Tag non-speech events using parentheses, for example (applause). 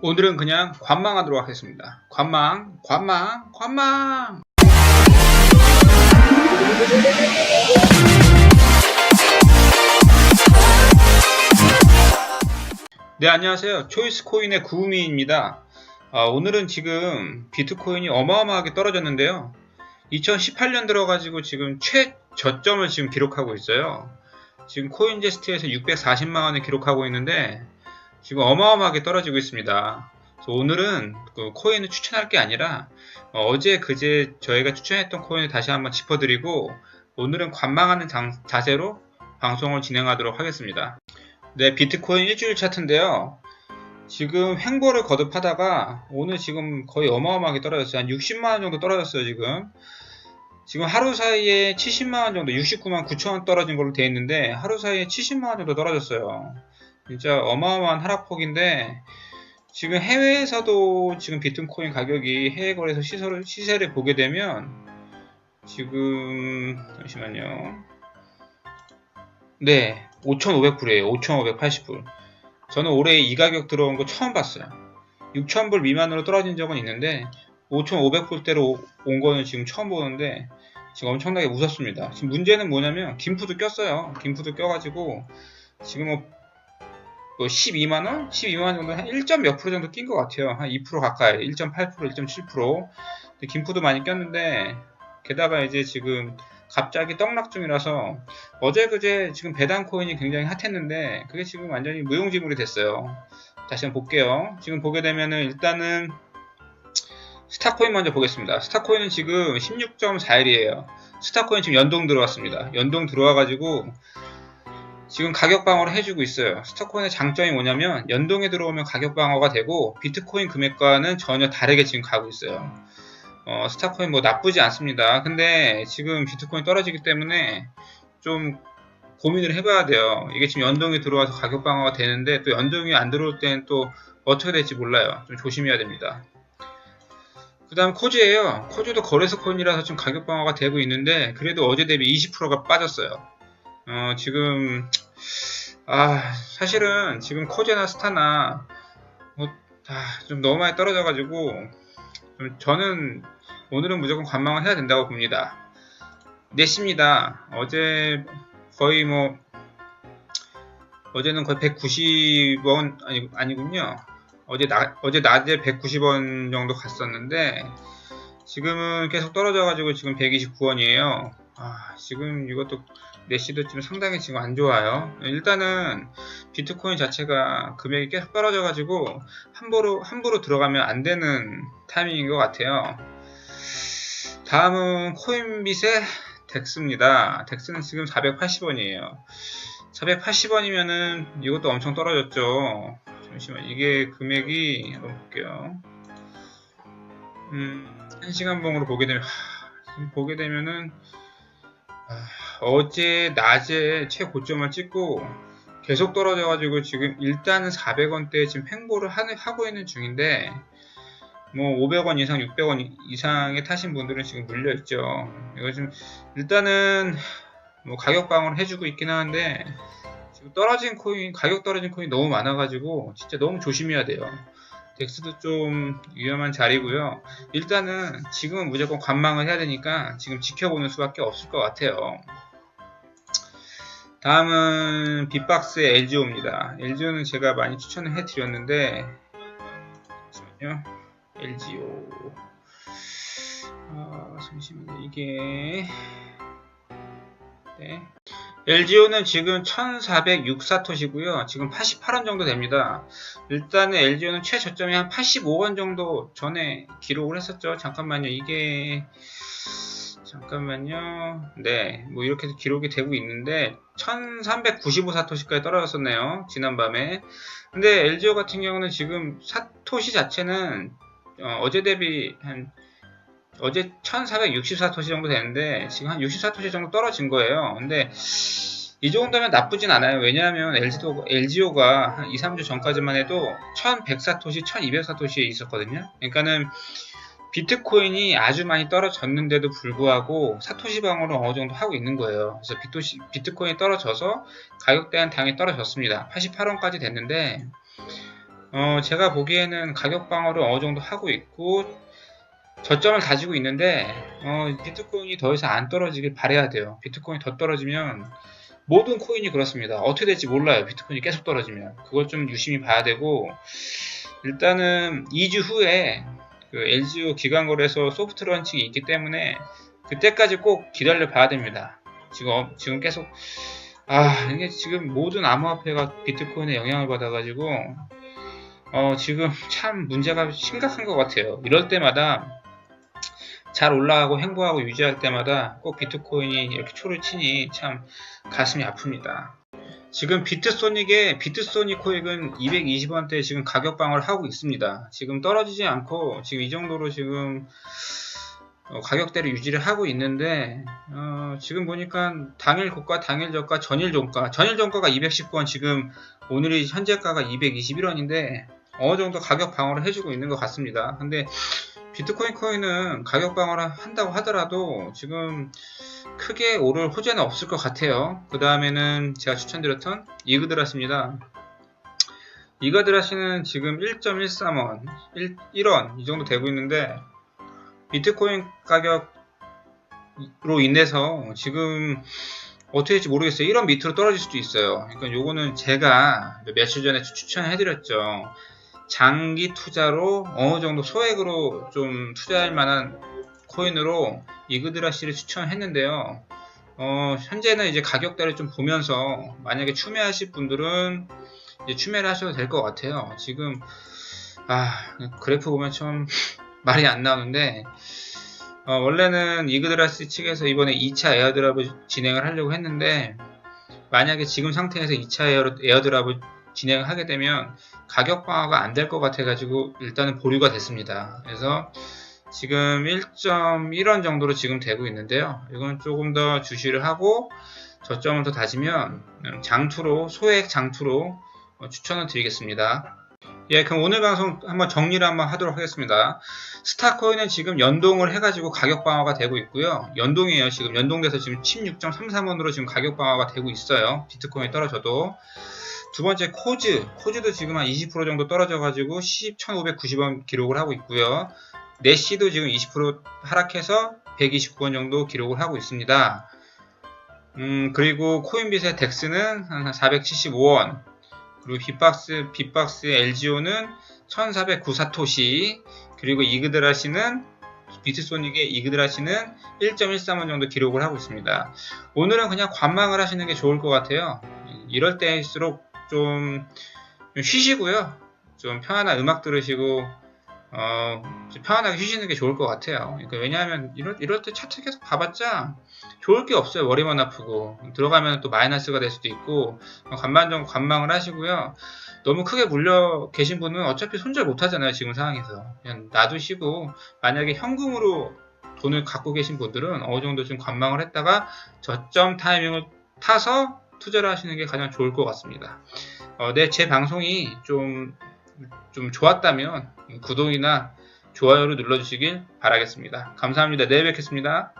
오늘은 그냥 관망하도록 하겠습니다. 관망, 관망, 관망! 네, 안녕하세요. 초이스 코인의 구우미입니다. 아, 오늘은 지금 비트코인이 어마어마하게 떨어졌는데요. 2018년 들어가지고 지금 최저점을 지금 기록하고 있어요. 지금 코인제스트에서 640만원을 기록하고 있는데 지금 어마어마하게 떨어지고 있습니다. 오늘은 그 코인을 추천할 게 아니라 어, 제 그제 저희가 추천했던 코인을 다시 한번 짚어드리고 오늘은 관망하는 장- 자세로 방송을 진행하도록 하겠습니다. 네, 비트코인 일주일 차트인데요. 지금 횡보를 거듭하다가 오늘 지금 거의 어마어마하게 떨어졌어요. 한 60만원 정도 떨어졌어요, 지금. 지금 하루 사이에 70만원 정도, 69만 9천원 떨어진 걸로 되어 있는데 하루 사이에 70만원 정도 떨어졌어요. 진짜 어마어마한 하락폭인데 지금 해외에서도 지금 비트코인 가격이 해외 거래소 시세를, 시세를 보게 되면 지금 잠시만요. 네, 5,500불이에요. 5,580불. 저는 올해 이 가격 들어온 거 처음 봤어요. 6,000불 미만으로 떨어진 적은 있는데 5,500불대로 온 거는 지금 처음 보는데 지금 엄청나게 웃었습니다. 지금 문제는 뭐냐면 김푸도 꼈어요. 김푸도 껴가지고 지금 뭐, 뭐 12만원? 12만원 정도 한 1. 몇 프로 정도 낀 것 같아요. 한 2% 가까이. 1.8%, 1.7%. 근데 김푸도 많이 꼈는데 게다가 이제 지금 갑자기 떡락 중이라서 어제 그제 지금 배당 코인이 굉장히 핫했는데 그게 지금 완전히 무용지물이 됐어요. 다시 한번 볼게요. 지금 보게 되면은 일단은 스타코인 먼저 보겠습니다. 스타코인은 지금 16.41이에요. 스타코인 지금 연동 들어왔습니다. 연동 들어와가지고 지금 가격 방어를 해주고 있어요. 스타코인의 장점이 뭐냐면 연동에 들어오면 가격 방어가 되고 비트코인 금액과는 전혀 다르게 지금 가고 있어요. 어, 스타코인 뭐 나쁘지 않습니다. 근데 지금 비트코인 떨어지기 때문에 좀 고민을 해봐야 돼요. 이게 지금 연동이 들어와서 가격 방어가 되는데 또 연동이 안 들어올 때는 또 어떻게 될지 몰라요. 좀 조심해야 됩니다. 그 다음 코즈예요. 코즈도 거래소 코인이라서 지금 가격 방어가 되고 있는데 그래도 어제 대비 20%가 빠졌어요. 어, 지금 아 사실은 지금 코제나 스타나 뭐, 아, 좀 너무 많이 떨어져가지고 좀 저는 오늘은 무조건 관망을 해야 된다고 봅니다. 넷입니다. 어제 거의 뭐 어제는 거의 190원 아니 아니군요. 어제 나, 어제 낮에 190원 정도 갔었는데 지금은 계속 떨어져가지고 지금 129원이에요. 아, 지금 이것도 내시도 지금 상당히 지금 안 좋아요. 일단은 비트코인 자체가 금액이 계속 떨어져가지고 함부로 함부로 들어가면 안 되는 타이밍인 것 같아요. 다음은 코인빗의 덱스입니다. 덱스는 지금 480원이에요. 480원이면은 이것도 엄청 떨어졌죠. 잠시만 이게 금액이 한번 볼게요. 음, 1시간 봉으로 보게 되면 하, 보게 되면은 아, 어제 낮에 최고점을 찍고 계속 떨어져가지고 지금 일단은 400원대에 지금 횡보를 하, 하고 있는 중인데 뭐 500원 이상, 600원 이상에 타신 분들은 지금 물려 있죠. 이거 지금 일단은 뭐 가격 방어를 해주고 있긴 하는데 지금 떨어진 코인, 가격 떨어진 코인 너무 많아가지고 진짜 너무 조심해야 돼요. 덱스도 좀 위험한 자리고요. 일단은 지금은 무조건 관망을 해야 되니까 지금 지켜보는 수밖에 없을 것 같아요. 다음은 빅박스의 LGO입니다. LGO는 제가 많이 추천을 해드렸는데 잠시만요. LGO 아, 잠시만요. 이게 네. LGO는 지금 1406사토시고요. 지금 88원 정도 됩니다. 일단은 LGO는 최저점이 한 85원 정도 전에 기록을 했었죠. 잠깐만요. 이게 잠깐만요. 네, 뭐 이렇게 해서 기록이 되고 있는데 1395 사토시까지 떨어졌었네요. 지난밤에. 근데 LGO 같은 경우는 지금 사토시 자체는 어, 제 대비 한 어제 1464토시 정도 되는데 지금 한 64토시 정도 떨어진 거예요. 근데 이 정도면 나쁘진 않아요. 왜냐하면 LG도, LGO가 한 2, 3주 전까지만 해도 1104토시, 1204토시에 있었거든요. 그러니까는 비트코인이 아주 많이 떨어졌는데도 불구하고 사토시 방어를 어느 정도 하고 있는 거예요. 그래서 비토시, 비트코인이 떨어져서 가격대는 당연히 떨어졌습니다. 88원까지 됐는데 어, 제가 보기에는 가격 방어를 어느 정도 하고 있고 저점을 가지고 있는데 어, 비트코인이 더 이상 안 떨어지길 바래야 돼요. 비트코인이 더 떨어지면 모든 코인이 그렇습니다. 어떻게 될지 몰라요. 비트코인이 계속 떨어지면 그걸 좀 유심히 봐야 되고 일단은 2주 후에 그 LGO 기관거래소 소프트 런칭이 있기 때문에 그때까지 꼭 기다려 봐야 됩니다. 지금 지금 계속 아 이게 지금 모든 암호화폐가 비트코인에 영향을 받아가지고 어 지금 참 문제가 심각한 것 같아요. 이럴 때마다 잘 올라가고 행보하고 유지할 때마다 꼭 비트코인이 이렇게 초를 치니 참 가슴이 아픕니다. 지금 비트소닉의 비트소닉 코익은 220원대에 지금 가격 방어를 하고 있습니다. 지금 떨어지지 않고 지금 이 정도로 지금 어, 가격대를 유지를 하고 있는데 어, 지금 보니까 당일 고가, 당일 저가, 전일 종가, 전일 종가가 219원 지금 오늘이 현재가가 221원인데 어느 정도 가격 방어를 해주고 있는 것 같습니다. 근데 비트코인 코인은 가격 방어를 한다고 하더라도 지금 크게 오를 호재는 없을 것 같아요. 그 다음에는 제가 추천드렸던 이그드라시입니다. 이그드라시는 지금 1.13원, 1, 1원 이 정도 되고 있는데 비트코인 가격으로 인해서 지금 어떻게 될지 모르겠어요. 1원 밑으로 떨어질 수도 있어요. 그러니까 요거는 제가 며칠 전에 추천해드렸죠. 장기 투자로 어느 정도 소액으로 좀 투자할 만한 코인으로 이그드라시를 추천했는데요. 어, 현재는 이제 가격대를 좀 보면서 만약에 추매하실 분들은 추매를 하셔도 될 것 같아요. 지금 아 그래프 보면 좀 (laughs) 말이 안 나오는데 어, 원래는 이그드라시 측에서 이번에 2차 에어드랍을 진행을 하려고 했는데 만약에 지금 상태에서 2차 에어, 에어드랍을 진행을 하게 되면 가격 방어가 안 될 것 같아가지고 일단은 보류가 됐습니다. 그래서 지금 1.1원 정도로 지금 되고 있는데요. 이건 조금 더 주시를 하고 저점을 더 다지면 장투로 소액 장투로 추천을 드리겠습니다. 예, 그럼 오늘 방송 한번 정리를 한번 하도록 하겠습니다. 스타코인은 지금 연동을 해가지고 가격 방어가 되고 있고요. 연동이에요. 지금 연동돼서 지금 16.33원으로 지금 가격 방어가 되고 있어요. 비트코인이 떨어져도. 두 번째 코즈, 코즈도 지금 한 20% 정도 떨어져가지고 10,590원 기록을 하고 있고요. 내시도 지금 20% 하락해서 129원 정도 기록을 하고 있습니다. 음, 그리고 코인빗의 덱스는 한 475원, 그리고 빅박스, 빅박스 LGO는 1409사토시, 그리고 이그드라시는 비트소닉의 이그드라시는 1.13원 정도 기록을 하고 있습니다. 오늘은 그냥 관망을 하시는 게 좋을 것 같아요. 이럴 때일수록 좀, 좀 쉬시고요. 좀 편안한 음악 들으시고 어, 편안하게 쉬시는 게 좋을 것 같아요. 그러니까 왜냐하면 이럴, 이럴 때 차트 계속 봐봤자 좋을 게 없어요. 머리만 아프고 들어가면 또 마이너스가 될 수도 있고 관망정 관망을 하시고요. 너무 크게 물려 계신 분은 어차피 손절 못 하잖아요. 지금 상황에서 그냥 놔두시고 만약에 현금으로 돈을 갖고 계신 분들은 어느 정도 좀 관망을 했다가 저점 타이밍을 타서 투자를 하시는 게 가장 좋을 것 같습니다. 어, 네, 제 방송이 좀, 좀 좋았다면 구독이나 좋아요를 눌러주시길 바라겠습니다. 감사합니다. 내일 뵙겠습니다.